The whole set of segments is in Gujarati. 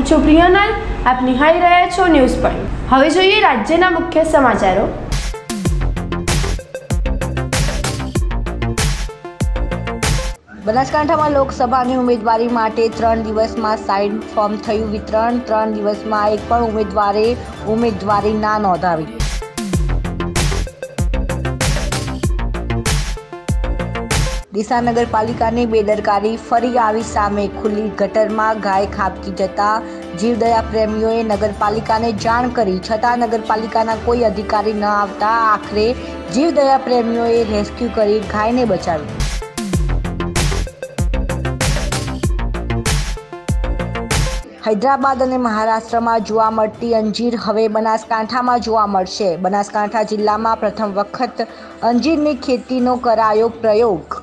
હું છું પ્રિયનલ આપ નિહાળી રહ્યા છો ન્યૂઝ પોઈન્ટ. હવે જોઈએ રાજ્યના મુખ્ય સમાચારો. બનાસકાંઠામાં લોકસભાની ઉમેદવારી માટે ત્રણ દિવસમાં સાઇન ફોર્મ થયું વિતરણ. ત્રણ દિવસમાં એક પણ ઉમેદવારે ઉમેદવારી ના નોંધાવી. ડીસા નગરપાલિકાની બેદરકારી ફરી આવી સામે ખુલ્લી ગટરમાં ગાય ખાબકી જતા જીવદયા પ્રેમીઓએ નગરપાલિકાને જાણ કરી, છતાં નગરપાલિકાના કોઈ અધિકારી ન આવતા આખરે જીવદયા પ્રેમીઓએ રેસ્ક્યુ કરી ગાયને બચાવી હૈદરાબાદ અને મહારાષ્ટ્રમાં જોવા મળતી અંજીર હવે બનાસકાંઠામાં જોવા મળશે. બનાસકાંઠા જિલ્લામાં પ્રથમ વખત અંજીરની ખેતીનો કરાયો પ્રયોગ.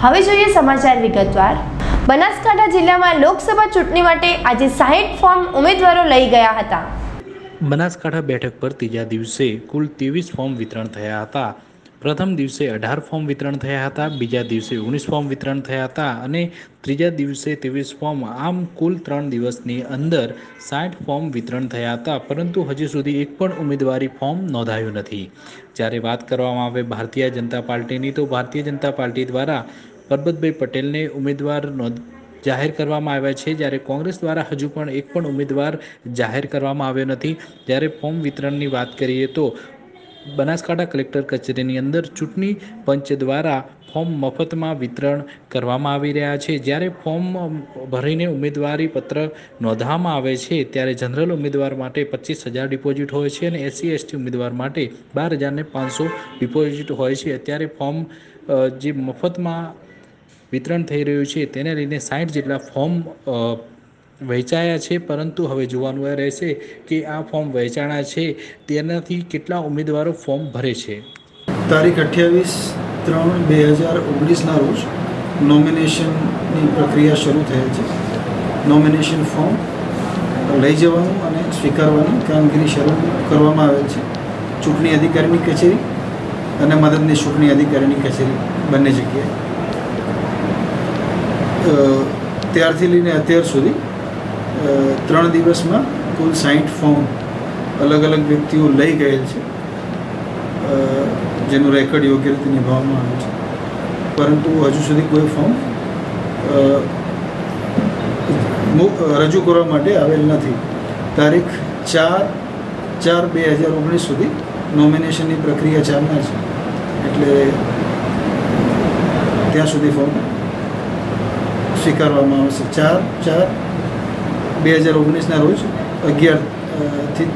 હવે જોઈએ સમાચાર વિગતવાર. બનાસકાંઠા જિલ્લામાં લોકસભા ચૂંટણી માટે આજે સાહીઠ ફોર્મ ઉમેદવારો લઈ ગયા હતા. બનાસકાંઠા બેઠક પર ત્રીજા દિવસે કુલ ત્રેવીસ ફોર્મ વિતરણ થયા હતા. પ્રથમ દિવસે અઢાર ફોર્મ વિતરણ થયા હતા, બીજા દિવસે ઓગણીસ ફોર્મ વિતરણ થયા હતા અને ત્રીજા દિવસે ત્રેવીસ ફોર્મ, આમ કુલ ત્રણ દિવસની અંદર સાઠ ફોર્મ વિતરણ થયા હતા, પરંતુ હજી સુધી એક પણ ઉમેદવારી ફોર્મ નોંધાયું નથી. જ્યારે વાત કરવામાં આવે ભારતીય જનતા પાર્ટીની, તો ભારતીય જનતા પાર્ટી દ્વારા પરબતભાઈ પટેલને ઉમેદવાર નોંધ જાહેર કરવામાં આવ્યા છે. જ્યારે કોંગ્રેસ દ્વારા હજુ પણ એક પણ ઉમેદવાર જાહેર કરવામાં આવ્યો નથી. જ્યારે ફોર્મ વિતરણની વાત કરીએ તો બનાસકાંઠા કલેક્ટર કચેરીની અંદર ચૂંટણી પંચ દ્વારા ફોર્મ મફતમાં વિતરણ કરવામાં આવી રહ્યા છે. જ્યારે ફોર્મ ભરીને ઉમેદવારી પત્ર નોંધવામાં આવે છે, ત્યારે જનરલ ઉમેદવાર માટે પચીસ હજાર ડિપોઝિટ હોય છે અને એસસી, એસટી ઉમેદવાર માટે બાર હજારને પાંચસો ડિપોઝિટ હોય છે. અત્યારે ફોર્મ જે મફતમાં વિતરણ થઈ રહ્યું છે, તેને લઈને સાઠ જેટલા ફોર્મ વહેંચાયા છે, પરંતુ હવે જોવાનું એ રહેશે કે આ ફોર્મ વહેંચાણા છે, તેનાથી કેટલા ઉમેદવારો ફોર્મ ભરે છે. તારીખ અઠ્યાવીસ ત્રણ બે હજાર ઓગણીસના રોજ નોમિનેશનની પ્રક્રિયા શરૂ થયેલ છે. નોમિનેશન ફોર્મ લઈ જવાનું અને સ્વીકારવાની કામગીરી શરૂ કરવામાં આવેલ છે. ચૂંટણી અધિકારીની કચેરી અને મદદની ચૂંટણી અધિકારીની કચેરી બંને જગ્યાએ. ત્યારથી લઈને અત્યાર સુધી ત્રણ દિવસમાં કુલ સાહીઠ ફોર્મ અલગ અલગ વ્યક્તિઓ લઈ ગયેલ છે. જેનું રેકર્ડ યોગ્ય રીતે નિભાવવામાં આવે છે. પરંતુ હજુ સુધી કોઈ ફોર્મ રજૂ કરવા માટે આવેલ નથી. તારીખ ચાર ચાર બે હજાર ઓગણીસ સુધી નોમિનેશનની પ્રક્રિયા ચાલનાર છે. એટલે ત્યાં સુધી ફોર્મ સ્વીકારવામાં આવશે. ચાર ચાર બે હજાર ઓગણીસના રોજ અગિયારથી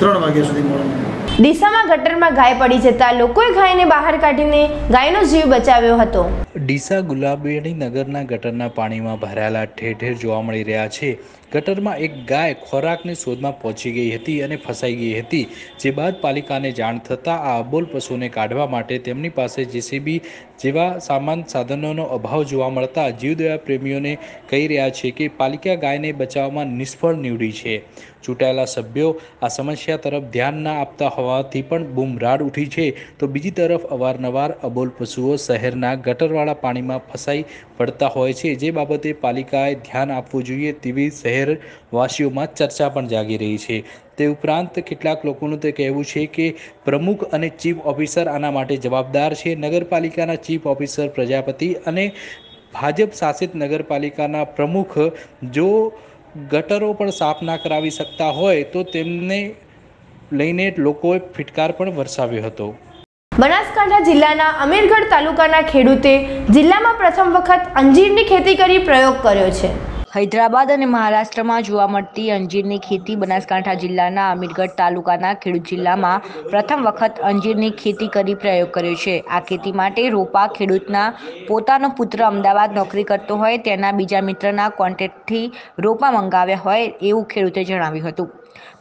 ત્રણ વાગ્યા સુધી મળવાનું. ડીસામાં ગટરમાં ગાય પડી જતા લોકોએ ગાયને બહાર કાઢીને ગાયનો જીવ બચાવ્યો હતો. ડીસા ગુલાબીણી નગરના ગટરના પાણીમાં ભરાયેલા ઠેર ઠેર જોવા મળી રહ્યા છે. ગટરમાં એક ગાય ખોરાકની શોધમાં પહોંચી ગઈ હતી અને ફસાઈ ગઈ હતી. જે બાદ પાલિકાને જાણ થતાં આ અબોલ પશુને કાઢવા માટે તેમની પાસે જેસીબી જેવા સામાન સાધનોનો અભાવ જોવા મળતા જીવદયા પ્રેમીઓને કહી રહ્યા છે કે પાલિકા ગાયને બચાવવામાં નિષ્ફળ નીવડી છે. ચૂંટાયેલા સભ્યો આ સમસ્યા તરફ ધ્યાન ના આપતા હોવાથી પણ બૂમરાડ ઉઠી છે. તો બીજી તરફ અવારનવાર અબોલ પશુઓ શહેરના ગટરવાળા પાણીમાં ફસાઈ પડતા હોય છે. જે બાબતે પાલિકાએ ધ્યાન આપવું જોઈએ તેવી શહેરવાસીઓમાં ચર્ચા પણ જાગી રહી છે. તે ઉપરાંત કેટલાક લોકોનું તે કહેવું છે કે પ્રમુખ અને ચીફ ઓફિસર આના માટે જવાબદાર છે. નગરપાલિકાના ચીફ ઓફિસર, પ્રજાપતિ અને ભાજપ શાસિત નગરપાલિકાના પ્રમુખ જો ગટરો પણ સાફ ના કરાવી શકતા હોય તો તેમને લઈને લોકોએ ફિટકાર પણ વરસાવ્યો હતો. બનાસકાંઠા જિલ્લાના અમીરગઢ તાલુકાના ખેડૂતે જિલ્લામાં પ્રથમ વખત અંજીરની ખેતી કરી પ્રયોગ કર્યો છે. હૈદરાબાદ અને મહારાષ્ટ્રમાં જોવા મળતી અંજીરની ખેતી બનાસકાંઠા જિલ્લાના અમીરગઢ તાલુકાના ખેડૂત જિલ્લામાં પ્રથમ વખત અંજીરની ખેતી કરી પ્રયોગ કર્યો છે. આ ખેતી માટે રોપા ખેડૂતના પોતાનો પુત્ર અમદાવાદ નોકરી કરતો હોય, તેના બીજા મિત્રના કોન્ટેક્ટથી રોપા મંગાવ્યા હોય એવું ખેડૂતે જણાવ્યું હતું.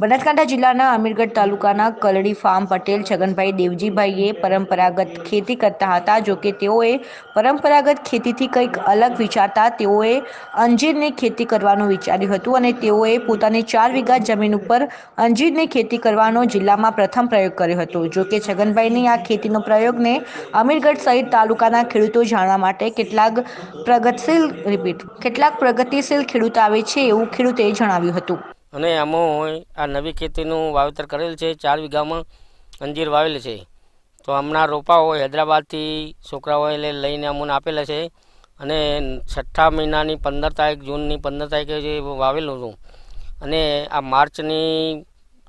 બનાસકાંઠા જિલ્લાના અમીરગઢ તાલુકાના કલડી ફાર્મ પટેલ છગનભાઈ દેવજીભાઈએ પરંપરાગત ખેતી કરતા હતા, જો કે તેઓએ પરંપરાગત ખેતીથી કંઈક અલગ વિચારતા તેઓએ અંજીરની ખેતી કરવાનું વિચાર્યું હતું અને તેઓએ પોતાની ચાર વીઘા જમીન ઉપર અંજીરની ખેતી કરવાનો જિલ્લામાં પ્રથમ પ્રયોગ કર્યો હતો. જો કે છગનભાઈની આ ખેતીનો પ્રયોગને અમીરગઢ સહિત તાલુકાના ખેડૂતો જાણવા માટે કેટલાક પ્રગતિશીલ રિપીટ કેટલાક પ્રગતિશીલ ખેડૂત આવે છે એવું ખેડૂતે જણાવ્યું હતું. અને આમાં આ નવી ખેતીનું વાવેતર કરેલ છે, ચાર વીઘામાં અંજીર વાવેલ છે. તો હમણાં રોપાઓ હૈદરાબાદથી છોકરાઓએ લઈને અમને આપેલા છે અને છઠ્ઠા મહિનાની પંદર તારીખ, જૂનની પંદર તારીખે જે વાવેલું હતું. અને આ માર્ચની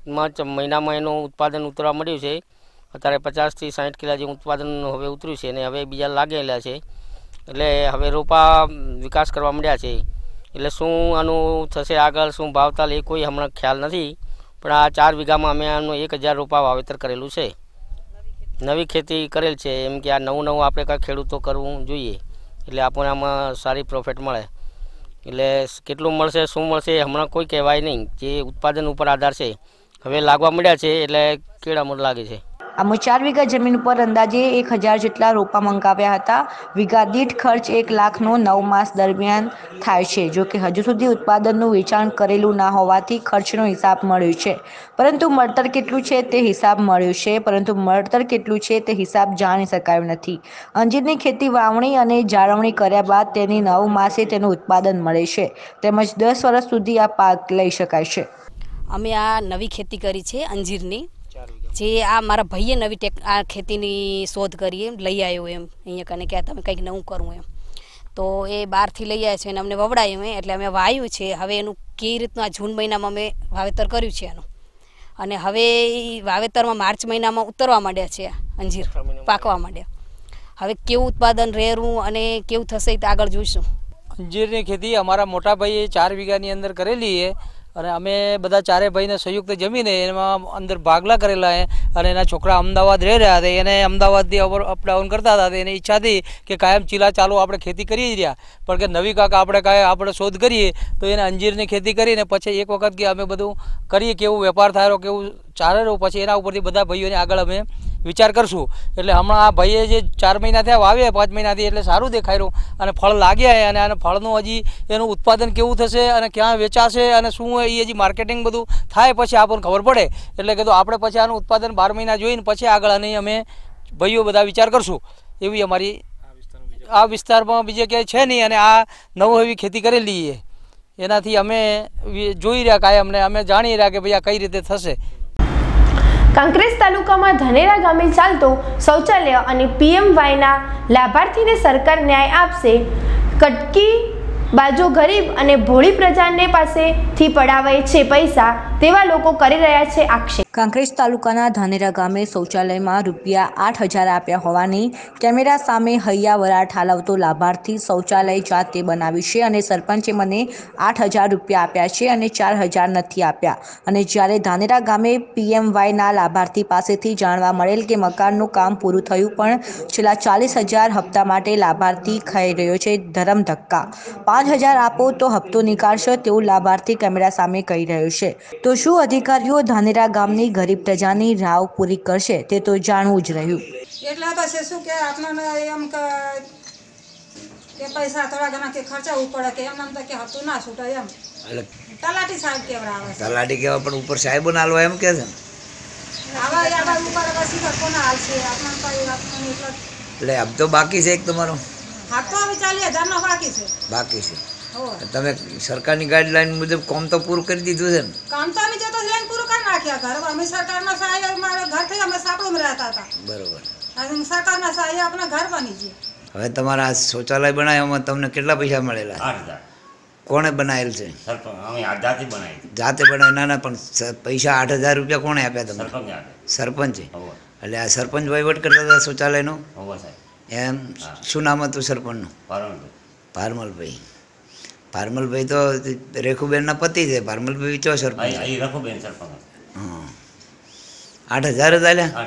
માર્ચ મહિનામાં એનું ઉત્પાદન ઉતરવા મળ્યું છે. અત્યારે પચાસથી સાઠ કિલા જેવું ઉત્પાદન હવે ઉતર્યું છે અને હવે બીજા લાગેલા છે. એટલે હવે રોપા વિકાસ કરવા મળ્યા છે. એટલે શું આનું થશે આગળ, શું ભાવતાલ એ કોઈ હમણાં ખ્યાલ નથી. પણ આ ચાર વીઘામાં અમે આનું એક હજાર રોપા વાવેતર કરેલું છે. નવી ખેતી કરેલ છે, એમ કે આ નવું નવું આપણે કાંઈ ખેડૂતો કરવું જોઈએ. એટલે આપણને આમાં સારી પ્રોફિટ મળે. એટલે કેટલું મળશે, શું મળશે હમણાં કોઈ કહેવાય નહીં. જે ઉત્પાદન ઉપર આધાર છે. હવે લાગવા મળ્યા છે, એટલે કેળા લાગે છે. આમાં ચાર વીઘા જમીન ઉપર અંદાજે એક હજાર જેટલા રોપા મંગાવ્યા હતા. વીઘા દીઠ ખર્ચ એક લાખનો નવ માસ દરમિયાન થાય છે. જો કે હજુ સુધી ઉત્પાદનનું વેચાણ કરેલું ના હોવાથી ખર્ચનો હિસાબ મળ્યો છે. પરંતુ મળતર કેટલું છે તે હિસાબ મળ્યો છે. પરંતુ મળતર કેટલું છે તે હિસાબ જાણી શકાયો નથી. અંજીરની ખેતી વાવણી અને જાળવણી કર્યા બાદ તેની નવ માસે તેનું ઉત્પાદન મળે છે. તેમજ દસ વર્ષ સુધી આ પાક લઈ શકાય છે. અમે આ નવી ખેતી કરી છે અંજીરની. જે આ મારા ભાઈએ નવી ટેક આ ખેતીની શોધ કરી એમ લઈ આવ્યો એમ અહીંયા કને કે આ તમે કંઈક નવું કરવું એમ. તો એ બહારથી લઈ આવ્યા છે અને અમને વવડાયું એમ એટલે અમે વાયું છે હવે એનું કેવી રીતનું આ જૂન મહિનામાં અમે વાવેતર કર્યું છે એનું. અને હવે ઈ વાવેતરમાં માર્ચ મહિનામાં ઉતરવા માંડ્યા છે અંજીર પાકવા માંડ્યા. હવે કેવું ઉત્પાદન રહેરું અને કેવું થશે એ તો આગળ જોઈશું. અંજીરની ખેતી અમારા મોટા ભાઈએ ચાર વીઘાની અંદર કરેલી છે. અને અમે બધા ચારે ભાઈને સંયુક્ત જમીને એમાં અંદર ભાગલા કરેલા છે અને એના છોકરા અમદાવાદ રહી રહ્યા હતા એને અમદાવાદથી અવર અપડાઉન કરતા હતા. એની ઈચ્છા હતી કે કાયમ ચીલા ચાલુ આપણે ખેતી કરી જ રહ્યા. પણ કે નવી કાંક આપણે કાંઈ આપણે શોધ કરીએ તો એને અંજીરની ખેતી કરીને પછી એક વખત કે અમે બધું કરીએ કેવું વેપાર થાય કેવું ચાલે રહ્યું. પછી એના ઉપરથી બધા ભાઈઓને આગળ અમે વિચાર કરશું. એટલે હમણાં આ ભાઈએ જે ચાર મહિના થયા વાવ્યા પાંચ મહિનાથી, એટલે સારું દેખાય રહ્યું અને ફળ લાગ્યા અને આને ફળનું હજી એનું ઉત્પાદન કેવું થશે, અને ક્યાં વેચાશે, અને શું એ હજી માર્કેટિંગ બધું થાય પછી આપણને ખબર પડે. એટલે કીધું આપણે પછી આનું ઉત્પાદન બાર મહિના જોઈને પછી આગળ અને અમે ભાઈઓ બધા વિચાર કરશું. એવી અમારી આ વિસ્તારમાં બીજે ક્યાંય છે નહીં, અને આ નવું એવી ખેતી કરેલી એનાથી અમે જોઈ રહ્યા કાંઈ અમને અમે જાણી રહ્યા કે ભાઈ આ કઈ રીતે થશે. કાંકરેજ તાલુકામાં ધનેરા ગામે ચાલતો શૌચાલય અને પીએમવાયના લાભાર્થીને સરકાર ન્યાય આપશે. કટકી બાજુ ગરીબ અને ભોળી પ્રજાને પાસેથી પડાવાય છે પૈસા, તેવા લોકો કરી રહ્યા છે આક્ષેપ. કાંકરેજ તાલુકાના ધાનેરા ગામે શૌચાલયમાં રૂપિયા આઠ હજાર આપ્યા હોવાની કેમેરા સામે હૈયા વરા ઠાલવતો લાભાર્થી શૌચાલય જાતે બનાવ્યું છે અને સરપંચે મને આઠ હજાર રૂપિયા આપ્યા છે અને ચાર હજાર નથી આપ્યા. અને જ્યારે ધાનેરા ગામે પીએમવાયના લાભાર્થી પાસેથી જાણવા મળેલ કે મકાનનું કામ પૂરું થયું પણ છેલ્લા ચાલીસ હજાર હપ્તા માટે લાભાર્થી ખાઈ રહ્યો છે ધરમ ધક્કા પાંચ હજાર આપો તો હપ્તો નીકાળશો તેવું લાભાર્થી કેમેરા સામે કહી રહ્યું છે. તો શું અધિકારીઓ ધાનેરા ગામની ગરીબ પ્રજાની રાવ પૂરી કરશે તે તો જાણવું જ રહ્યું. એટલા પાસે શું કે આપણને એમ કે કે પૈસા થોડા ઘણા કે ખર્ચાવું પડે કે એમ એમ તો કે હતું ના છૂટે એમ. તલાટી સાહેબ કેવડાવે છે? તલાટી કહેવા પણ ઉપર સાહેબો ના લો એમ કે છે આવા એટલે આમ તો બાકી છે એક તમારો. હાથ તો હવે ચાલી હજારનો બાકી છે. બાકી છે. તમે સરકારની ગાઈડલાઈન મુજબ કામ તો પૂરું કરી દીધું છે ને? કામ તો અમે જતો લાઈન પૂરું કરી નાખ્યા ઘર. અમે સરકારના સહાય મારા ઘરથી અમે સાપડું રહેતા હતા. બરોબર. અને સરકારના સહાય આપણે ઘર બની ગયું હવે તમારા શૌચાલય બનાવ્યામાં તમને કેટલા પૈસા મળેલા? આઠ હજાર. કોણે બનાવેલ છે? સરપંચ બનાવી જાતે બનાવે? ના ના પણ પૈસા આઠ હજાર રૂપિયા કોણે આપ્યા તમને? સરપંચ સરપંચે? એટલે આ સરપંચ વહીવટ કરતા હતા શૌચાલયનો? સાહેબ. એમ શું નામ હતું સરપંચનું ભારમલભાઈ ભારમલભાઈ તો રેખુબેનના પતિ છે. ભારમલભાઈ ચો સરપંચ હા આઠ હજાર જ આલ્યા?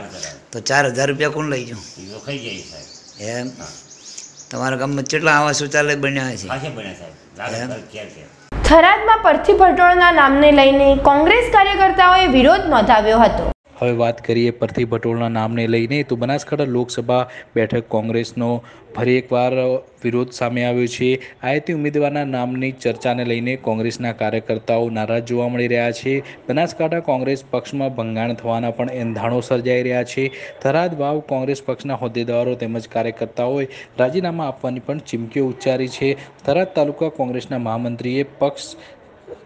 તો ચાર હજાર રૂપિયા કોણ લઈ ગયું? ખાઈ જાય સાહેબ. એમ? તમારા ગામમાં કેટલા આવા શૌચાલય બન્યા છે? થરાદમાં પરથી ભટોળના નામને લઈને કોંગ્રેસ કાર્યકર્તાઓએ વિરોધ નોંધાવ્યો હતો. હવે વાત કરીએ પરથી ભટોળના નામને લઈને. તો બનાસકાંઠા લોકસભા બેઠક કોંગ્રેસનો ફરી એકવાર વિરોધ સામે આવ્યો છે. આયતી ઉમેદવારના નામની ચર્ચાને લઈને કોંગ્રેસના કાર્યકર્તાઓ નારાજ જોવા મળી રહ્યા છે. બનાસકાંઠા કોંગ્રેસ પક્ષમાં ભંગાણ થવાના પણ એંધાણો સર્જાઈ રહ્યા છે. થરાદ વાવ કોંગ્રેસ પક્ષના હોદ્દેદારો તેમજ કાર્યકર્તાઓએ રાજીનામા આપવાની પણ ચીમકીઓ ઉચ્ચારી છે. થરાદ તાલુકા કોંગ્રેસના મહામંત્રીએ પક્ષ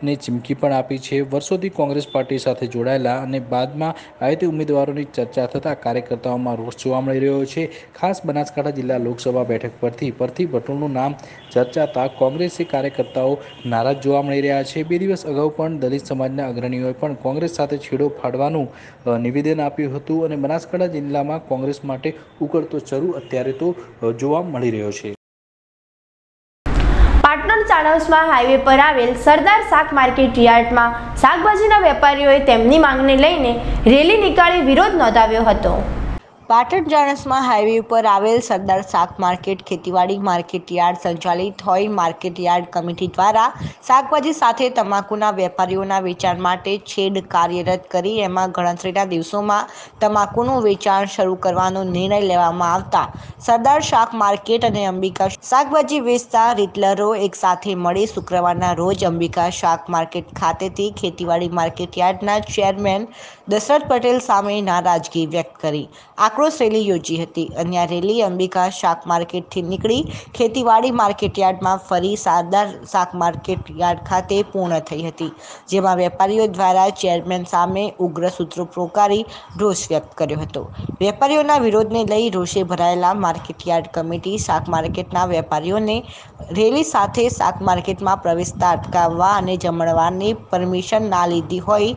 ને ચીમકી પણ આપી છે. વર્ષોથી કોંગ્રેસ પાર્ટી સાથે જોડાયેલા અને બાદમાં આયતી ઉમેદવારોની ચર્ચા થતાં કાર્યકર્તાઓમાં રોષ જોવા મળી રહ્યો છે. ખાસ બનાસકાંઠા જિલ્લા લોકસભા બેઠક પરથી પરથી ભટોળનું નામ ચર્ચાતા કોંગ્રેસી કાર્યકર્તાઓ નારાજ જોવા મળી રહ્યા છે. બે દિવસ અગાઉ પણ દલિત સમાજના અગ્રણીઓએ પણ કોંગ્રેસ સાથે છેડો ફાડવાનું નિવેદન આપ્યું હતું અને બનાસકાંઠા જિલ્લામાં કોંગ્રેસ માટે ઉકળતો ચરુ અત્યારે તો જોવા મળી રહ્યો છે. ચાણસમાં હાઈવે પર આવેલ સરદાર શાક માર્કેટ યાર્ડમાં શાકભાજીના વેપારીઓએ તેમની માંગને લઈને રેલી નીકાળી વિરોધ નોંધાવ્યો હતો. પાટણ જાણસમાં હાઈવે ઉપર આવેલ સરદાર શાક માર્કેટ ખેતીવાડી માર્કેટ યાર્ડ સંચાલિત હોય માર્કેટ યાર્ડ કમિટી દ્વારા શાકભાજી સાથે તમાકુના વેપારીઓના વેચાણ માટે છેડ કાર્યરત કરી એમાં ગણતરીના દિવસોમાં તમાકુનું વેચાણ શરૂ કરવાનો નિર્ણય લેવામાં આવતા સરદાર શાક માર્કેટ અને અંબિકા શાકભાજી વેચતા રિટલરો એકસાથે મળી શુક્રવારના રોજ અંબિકા શાક માર્કેટ ખાતેથી ખેતીવાડી માર્કેટ યાર્ડના ચેરમેન દશરથ પટેલ સામે નારાજગી વ્યક્ત કરી. આક્રોશ રેલી યોજી હતી. અને આ રેલી અંબિકા શાક માર્કેટથી નીકળી ખેતીવાડી માર્કેટ યાર્ડમાં ફરી સારદાર શાક માર્કેટ યાર્ડ ખાતે પૂર્ણ થઈ હતી, જેમાં વેપારીઓ દ્વારા ચેરમેન સામે ઉગ્ર સૂત્રો પ્રોકારી રોષ વ્યક્ત કર્યો હતો. વેપારીઓના વિરોધને લઈ રોષે ભરાયેલા માર્કેટ યાર્ડ કમિટી શાક માર્કેટના વેપારીઓને રેલી સાથે શાક માર્કેટમાં પ્રવેશતા અટકાવવા અને જમણવારની પરમિશન ના લીધી હોય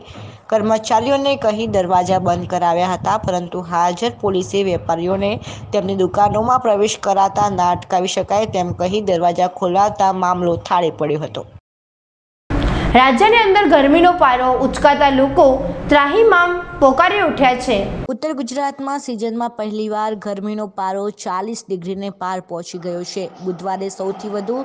કર્મચારીઓને કહી દરવાજા બંધ કરાવ્યા હતા, પરંતુ હાજર પોલીસે વેપારીઓને તેમની દુકાનોમાં પ્રવેશ કરાતા ના અટકાવી શકાય તેમ કહી દરવાજા ખોલાવતા મામલો થાળે પડ્યો હતો. રાજ્યની અંદર ગરમીનો પારો ઉચકાતા લોકો ત્રાહીમામ પોકારી ઉઠ્યા છે. ઉત્તર ગુજરાતમાં સિઝનમાં પહેલીવાર ગરમીનો પારો ચાલીસ ડિગ્રીને પાર પહોંચી ગયો છે. બુધવારે સૌથી વધુ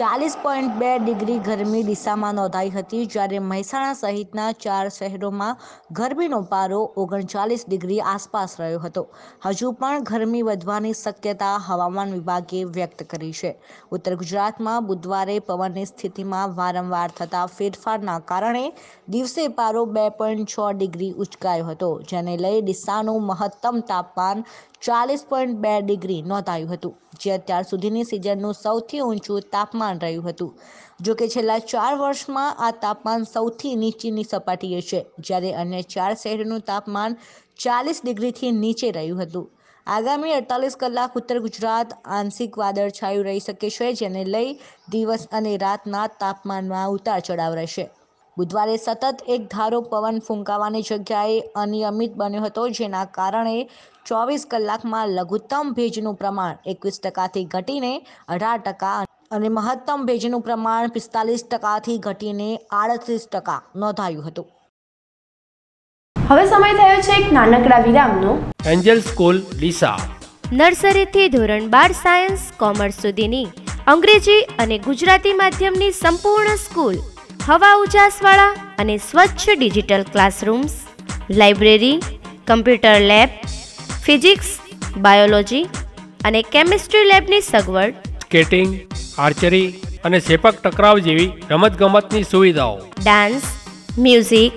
ચાલીસ પોઈન્ટ બે ડિગ્રી ગરમી ડીસામાં નોંધાઈ હતી, જ્યારે મહેસાણા સહિતના ચાર શહેરોમાં ગરમીનો પારો ઓગણચાલીસ ડિગ્રી આસપાસ રહ્યો હતો. હજુ પણ ગરમી વધવાની શક્યતા હવામાન વિભાગે વ્યક્ત કરી છે. ઉત્તર ગુજરાતમાં બુધવારે પવનની સ્થિતિમાં વારંવાર થતા ફેરફારના કારણે દિવસે પારો બે પોઈન્ટ છ ડિગ્રી ઉચકાયો હતો, જેને લઈ ડીસાનું મહત્તમ તાપમાન ચાલીસ પોઈન્ટ બે ડિગ્રી નોંધાયું હતું, જે અત્યાર સુધીની સિઝનનું સૌથી ઊંચું તાપમાન રહ્યું હતું. જો કે છેલ્લા ચાર વર્ષમાં આ તાપમાન સૌથી નીચીની સપાટીએ છે, જ્યારે અન્ય ચાર શહેરનું તાપમાન ચાલીસ ડિગ્રીથી નીચે રહ્યું હતું. આગામી અડતાલીસ કલાક ઉત્તર ગુજરાત આંશિક વાદળછાયું રહી શકે છે, જેને લઈ દિવસ અને રાતના તાપમાનમાં ઉતાર ચઢાવ રહેશે. બુધવારે સતત એક ધારો પવન ફૂંકાવાની જગ્યાએ અનિયમિત બન્યો હતો, જેના કારણે ચોવીસ કલાકમાં લઘુત્તમ ભેજનું પ્રમાણ એકવીસ ટકાથી ઘટીને અઢાર ટકા અને મહત્તમ ભેજનું પ્રમાણ પિસ્તાલીસ ટકાથી ઘટીને આડત્રીસ ટકા નોંધાયું હતું. હવે સમય થયો છે એક નાનકડા વિરામનો. Angel school Deesa. નર્સરીથી ધોરણ બાર સાયન્સ કોમર્સ સુધીની. અંગ્રેજી અને ગુજરાતી માધ્યમની સંપૂર્ણ સ્કૂલ. હવા ઉજાસવાળા અને સ્વચ્છ digital classrooms. Library computer lab physics biology અને કેમિસ્ટ્રી લેબની સગવડ. સ્કેટિંગ આર્ચરી અને સેપક ટકરાવ જેવી રમતગમતની સુવિધાઓ. Dance music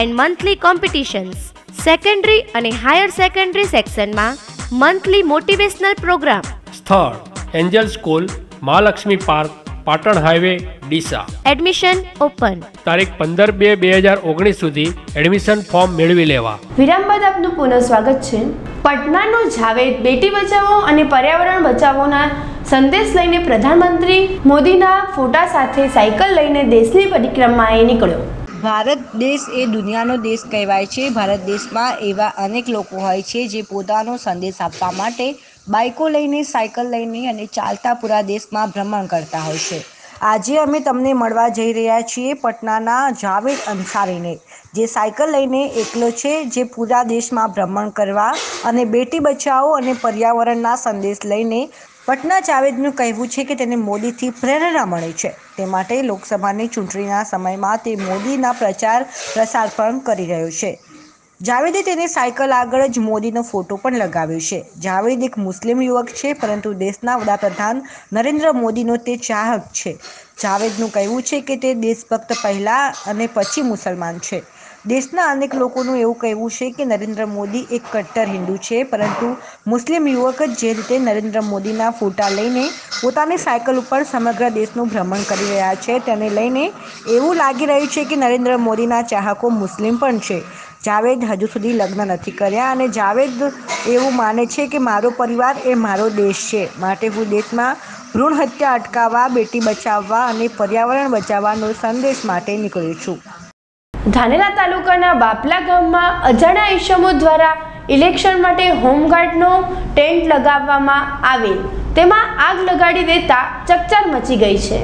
and monthly competitions secondary અને હાયર સેકન્ડરી સેક્શનમાં મંથલી મોટિવેશનલ પ્રોગ્રામ સ્થળ Angel school Mahalakshmi park Patan highway Deesa. Admission open તારીખ પંદર બે બે હજાર ઓગણીસ સુધી એડમિશન ફોર્મ મેળવી લેવા. વિરામ બાદ આપનું પુનઃ સ્વાગત છે. પટનાનો જાવેદ બેટી બચાવો અને પર્યાવરણ બચાવોના સંદેશ લઈને પ્રધાનમંત્રી મોદીના ફોટા સાથે સાયકલ લઈને દેશની પરિક્રમાએ નીકળ્યો. ભારત દેશ એ દુનિયાનો દેશ કહેવાય છે. ભારત દેશમાં એવા અનેક લોકો હોય છે જે પોતાનો સંદેશ આપવા માટે બાઇકો લઈને, સાયકલ લઈને અને ચાલતા પૂરા દેશમાં ભ્રમણ કરતા હોય છે. આજે અમે તમને મળવા જઈ રહ્યા છીએ પટનાના જાવેદ અંસારીને, જે સાયકલ લઈને એકલો છે જે પૂરા દેશમાં ભ્રમણ કરવા અને બેટી બચાવો અને પર્યાવરણના સંદેશ લઈને પટના જાવેદનું કહેવું છે કે તેને મોદીથી પ્રેરણા મળે છે. તે માટે લોકસભાની ચૂંટણીના સમયમાં તે મોદીના પ્રચાર પ્રસાર પણ કરી રહ્યો છે. જાવેદે તેની સાયકલ આગળ જ મોદીનો ફોટો પણ લગાવ્યો છે. જાવેદ એક મુસ્લિમ યુવક છે, પરંતુ દેશના વડાપ્રધાન નરેન્દ્ર મોદીનો તે ચાહક છે. જાવેદનું કહેવું છે કે તે દેશભક્ત પહેલાં અને પછી મુસલમાન છે. દેશના અનેક લોકોનું એવું કહેવું છે કે નરેન્દ્ર મોદી એક કટ્ટર હિન્દુ છે, પરંતુ મુસ્લિમ યુવક જ જે રીતે નરેન્દ્ર મોદીના ફોટા લઈને પોતાની સાયકલ ઉપર સમગ્ર દેશનું ભ્રમણ કરી રહ્યા છે, તેને લઈને એવું લાગી રહ્યું છે કે નરેન્દ્ર મોદીના ચાહકો મુસ્લિમ પણ છે. જાવેદ હજુ સુધી લગ્ન નથી કર્યા અને જાવેદ એવું માને છે કે મારો પરિવાર એ મારો દેશ છે, માટે હું દેશમાં ભ્રૂણ હત્યા અટકાવવા, બેટી બચાવવા અને પર્યાવરણ બચાવવાનો સંદેશ માટે નીકળ્યો છું. ધાનેરા તાલુકાના બાપલા ગામમાં અજાણા ઈસમો દ્વારા ઇલેક્શન માટે હોમગાર્ડનો ટેન્ટ લગાવવામાં આવેલ તેમાં આગ લગાડી દેતા ચકચાર મચી ગઈ છે.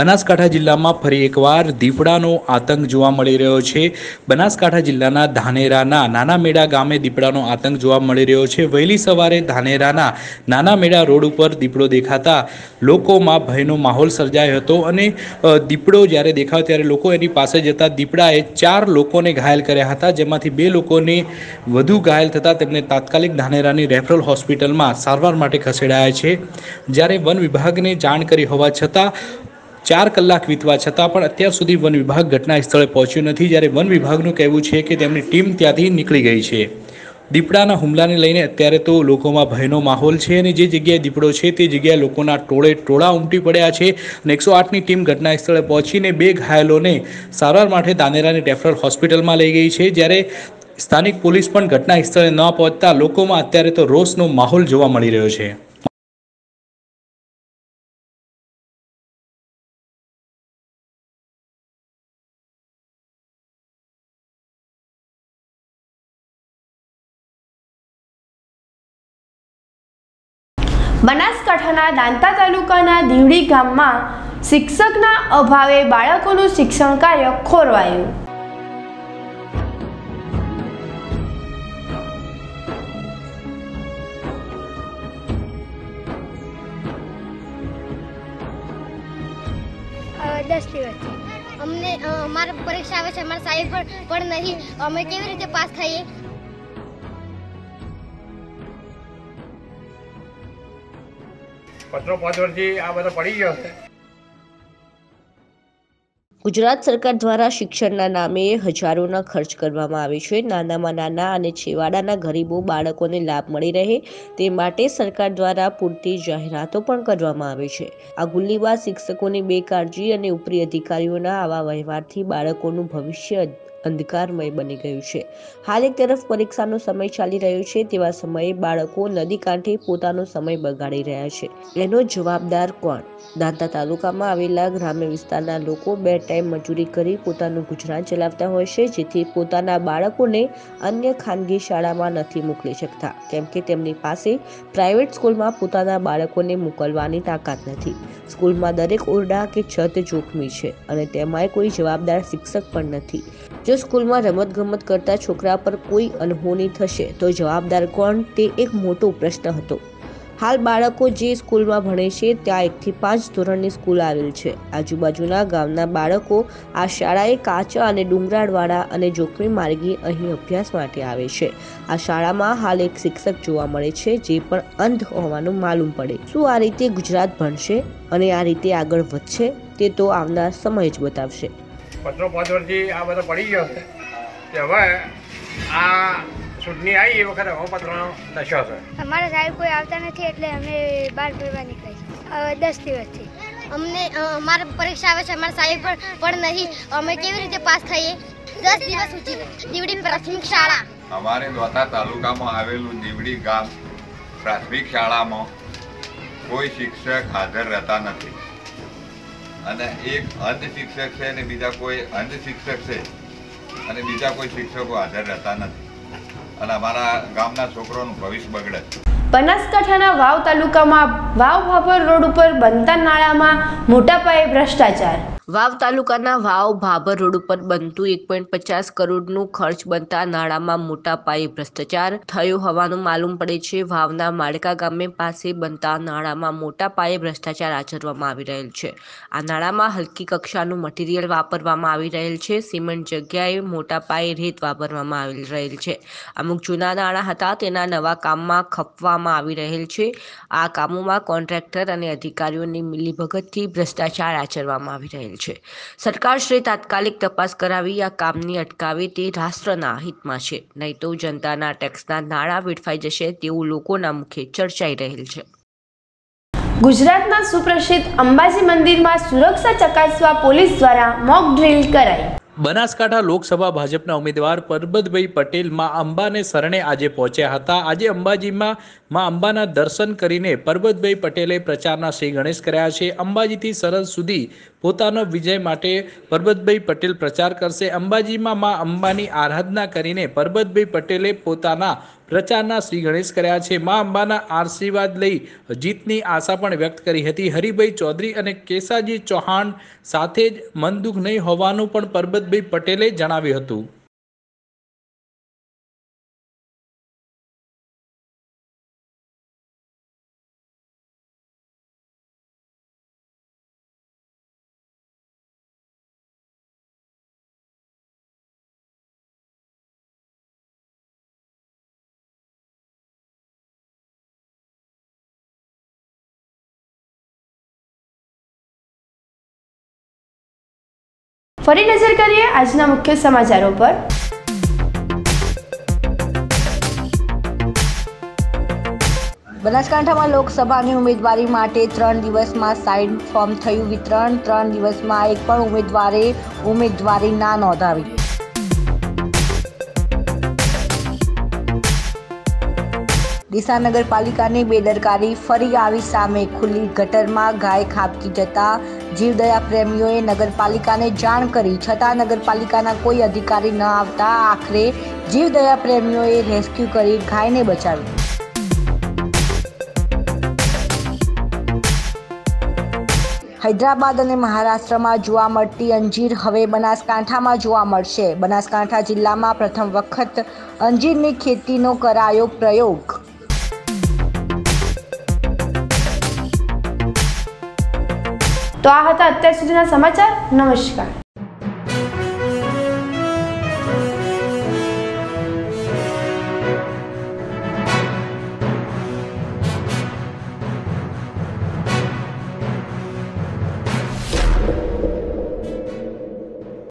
બનાસકાંઠા જિલ્લામાં ફરી એકવાર દીપડાનો આતંક જોવા મળી રહ્યો છે. બનાસકાંઠા જિલ્લાના ધાનેરાના નાના મેળા ગામે દીપડાનો આતંક જોવા મળી રહ્યો છે. વહેલી સવારે ધાનેરાના નાના મેળા રોડ ઉપર દીપડો દેખાતા લોકોમાં ભયનો માહોલ સર્જાયો હતો અને દીપડો જ્યારે દેખાયો ત્યારે લોકો એની પાસે જતા દીપડાએ ચાર લોકોને ઘાયલ કર્યા હતા. જેમાંથી બે લોકોને વધુ ઘાયલ થતાં તેમને તાત્કાલિક ધાનેરાની રેફરલ હોસ્પિટલમાં સારવાર માટે ખસેડાયા છે. જ્યારે વન વિભાગને જાણ કરી હોવા છતાં ચાર કલાક વીતવા છતાં પણ અત્યાર સુધી વન વિભાગ ઘટના સ્થળે પહોંચ્યું નથી, જ્યારે વન વિભાગનું કહેવું છે કે તેમની ટીમ ત્યાંથી નીકળી ગઈ છે. દીપડાના હુમલાને લઈને અત્યારે તો લોકોમાં ભયનો માહોલ છે અને જે જગ્યાએ દીપડો છે તે જગ્યાએ લોકોના ટોળે ટોળા ઉમટી પડ્યા છે અને એકસો આઠની ટીમ ઘટના સ્થળે પહોંચીને બે ઘાયલોને સારવાર માટે દાનેરાની રેફરલ હોસ્પિટલમાં લઈ ગઈ છે. જ્યારે સ્થાનિક પોલીસ પણ ઘટના સ્થળે ન પહોંચતા લોકોમાં અત્યારે તો રોષનો માહોલ જોવા મળી રહ્યો છે. બનાસકાંઠાના દાંતા તાલુકાના દીવડી ગામમાં શિક્ષકના અભાવે બાળકોનું શિક્ષણ કાર્ય ખોરવાયું. દસ દિવસ અમને અમારા પરીક્ષા આવે છે, અમારા સાહેબ પણ નહીં. અમે કેવી રીતે પાસ થઈએ? પત્રો પાંચ વર્ષથી આ બધા પડી ગયો છે. ગુજરાત સરકાર દ્વારા શિક્ષણના નામે હજારોના ખર્ચ કરવામાં આવે છે. નાનામાં નાના અને છેવાડાના ગરીબો, બાળકોને લાભ મળી રહે તે માટે સરકાર દ્વારા પૂરતી જાહેરાતો પણ કરવામાં આવે છે. આ ગુલ્લીબાજ શિક્ષકોની બેકાળજી અને ઉપરી અધિકારીઓના આવા વ્યવહારથી બાળકોનું ભવિષ્ય અંધકારમય બની ગયું છે. હાલ એક તરફ પરીક્ષાનો સમય ચાલી રહ્યો છે તેવા સમયે બાળકો નદી કાંઠે પોતાનો સમય બગાડી રહ્યા છે. એનો જવાબદાર કોણ? દાંતા તાલુકામાં આવેલા ગ્રામ્ય વિસ્તારના લોકો બે ટાઈમ મજૂરી કરી પોતાનું ગુજરાન ચલાવતા હોય છે, જેથી પોતાના બાળકોને અન્ય ખાનગી શાળામાં નથી મોકલી શકતા. કેમ કે તેમની પાસે પ્રાઇવેટ સ્કૂલમાં પોતાના બાળકોને મોકલવાની તાકાત નથી. સ્કૂલમાં દરેક ઓરડા કે છત જોખમી છે અને તેમાંય કોઈ જવાબદાર શિક્ષક પણ નથી. જો સ્કૂલમાં રમતગમત કરતા છોકરા પર કોઈ અનહોની થશે તો જવાબદાર કોણ તે એક મોટો પ્રશ્ન હતો. હાલ બાળકો જે સ્કૂલમાં ભણે છે ત્યાં એકથી પાંચ ધોરણની સ્કૂલ આવેલ છે. આજુબાજુના ગામના બાળકો આ શાળાએ કાચા અને ડુંગરાળવાળા અને જોખમી માર્ગી અહીં અભ્યાસ માટે આવે છે. આ શાળામાં હાલ એક શિક્ષક જોવા મળે છે જે પણ અંધ હોવાનું માલુમ પડે. શું આ રીતે ગુજરાત ભણશે અને આ રીતે આગળ વધશે તે તો આવનાર સમય જ બતાવશે. પત્રો પાંચ વર્ષથી આ બધો પડી ગયો છે. કે હવે આ ચૂંટણી આવી એ વખતે હવે પત્રનો નશો છે. અમારા સાહેબ કોઈ આવતા નથી એટલે અમે બહાર ફરવા નીકળી દસ દિવસથી. અમને અમારે પરીક્ષા આવે છે અમારા સાહેબ પણ પણ નહીં. અમે કેવી રીતે પાસ થઈએ? દસ દિવસ સુધી. દીવડી પ્રાથમિક શાળા. અમારે દ્વાતા તાલુકામાં આવેલું દીવડી ગામ પ્રાથમિક શાળામાં કોઈ શિક્ષક હાજર રહેતા નથી. અને એક અંધ શિક્ષક છે અને બીજા કોઈ અંધ શિક્ષક છે. અને બીજા કોઈ શિક્ષકો હાજર રહેતા નથી. અને અમારા ગામના છોકરોનું ભવિષ્ય બગડે બનાસકાંઠાના વાવ તાલુકામાં વાવ ભાભર રોડ ઉપર બનતા નાળામાં મોટા પાયે ભ્રષ્ટાચાર. વાવ તાલુકાના વાવ ભાભર રોડ ઉપર બનતું એક પોઈન્ટ પચાસ કરોડનું ખર્ચ બનતા નાણામાં મોટા પાયે ભ્રષ્ટાચાર થયો હોવાનું માલુમ પડે છે. વાવના માળકા ગામે પાસે બનતા નાણામાં મોટા પાયે ભ્રષ્ટાચાર આચરવામાં આવી રહેલ છે. આ નાણામાં હલકી કક્ષાનું મટીરિયલ વાપરવામાં આવી રહેલ છે. સિમેન્ટ જગ્યાએ મોટા પાયે રેત વાપરવામાં આવી રહેલ છે. અમુક જૂના નાણાં હતા, તેના નવા કામમાં ખપવામાં આવી રહેલ છે. આ કામોમાં કોન્ટ્રાક્ટર અને અધિકારીઓની મિલીભગતથી ભ્રષ્ટાચાર આચરવામાં આવી રહેલ છે સરકારશ્રી તાત્કાલિક તપાસ કરાવી, આ કામની અટકાવે તે રાષ્ટ્રના હિતમાં છે. નહીં તો જનતાના ટેક્સના નાણાં વેડફાઈ જશે તેવું લોકોના મુખે ચર્ચાઈ રહેલ છે. ગુજરાતના સુપ્રસિદ્ધ અંબાજી મંદિરમાં સુરક્ષા ચકાસવા પોલીસ દ્વારા મોક ડ્રિલ કરાઈ. બનાસકાંઠા લોકસભા ભાજપના ઉમેદવાર પરબતભાઈ પટેલમાં અંબાને શરણે આજે પહોંચ્યા હતા. આજે અંબાજીમાં માં અંબાના દર્શન કરીને પરબતભાઈ પટેલે પ્રચારના શ્રી ગણેશ કર્યા છે. અંબાજીથી સરહદ સુધી પોતાનો વિજય માટે પરબતભાઈ પટેલ પ્રચાર કરશે. અંબાજીમાં માં અંબાની આરાધના કરીને પરબતભાઈ પટેલે પોતાના પ્રચારના શ્રી ગણેશ કર્યા છે. મા અંબાના આશીર્વાદ લઈ જીતની આશા પણ વ્યક્ત કરી હતી. હરિભાઈ ચૌધરી અને કેસાજી ચૌહાણ સાથે જ મન દુઃખ નહીં હોવાનું પણ પરબતભાઈ પટેલે જણાવ્યું હતું. ફરી નજર કરીએ આજના મુખ્ય સમાચારો પર. બનાસકાંઠામાં લોકસભાની ઉમેદવારી માટે ત્રણ દિવસમાં સાઇન ફોર્મ થયું. વિતરણ ત્રણ દિવસમાં એક પણ ઉમેદવારે ઉમેદવારી ના નોંધાવી. ડીસા નગરપાલિકાની બેદરકારી ફરી આવી સામે ખુલ્લી ગટરમાં ગાય ખાબકી જતા જીવદયા પ્રેમીઓએ નગરપાલિકાને જાણ કરી, છતાં નગરપાલિકાના કોઈ અધિકારી ન આવતા આખરે જીવદયા પ્રેમીઓએ રેસ્ક્યુ કરી ગાયને બચાવી હૈદરાબાદ અને મહારાષ્ટ્રમાં જોવા મળતી અંજીર હવે બનાસકાંઠામાં જોવા મળશે. બનાસકાંઠા જિલ્લામાં પ્રથમ વખત અંજીરની ખેતીનો કરાયો પ્રયોગ. તો આ હતા અત્યાર સુધીના સમાચાર. નમસ્કાર.